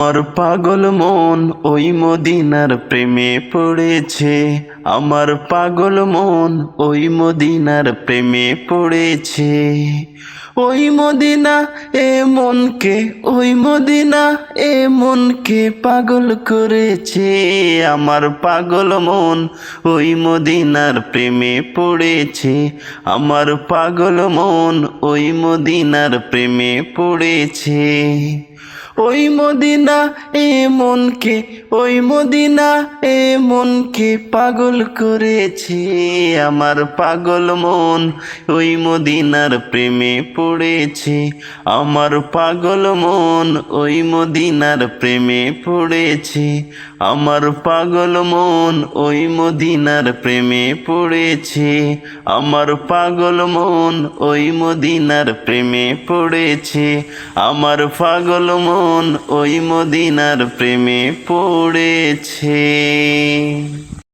আমার পাগল মন ওই মদিনার প্রেমে পড়েছে। আমার পাগল মন ওই মদিনার প্রেমে পড়েছে। ওই মদিনা এ মনকে, ওই মদিনা এ মনকে পাগল করেছে। আমার পাগল মন ওই মদিনার প্রেমে পড়েছে। আমার পাগল মন ওই মদিনার প্রেমে পড়েছে। ওই মদিনা এ মনকে ওই মদিনা এ মনকে পাগল করেছে আমার পাগল মন। ওই মদিনার প্রেমে পড়েছে আমার পাগল মন। ওই মদিনার প্রেমে পড়েছে আমার পাগল মন। ওই মদিনার প্রেমে পড়েছে আমার পাগল মন। ওই মদিনার প্রেমে পড়েছে আমার পাগল মন। ওই মদিনার প্রেমে পড়েছে।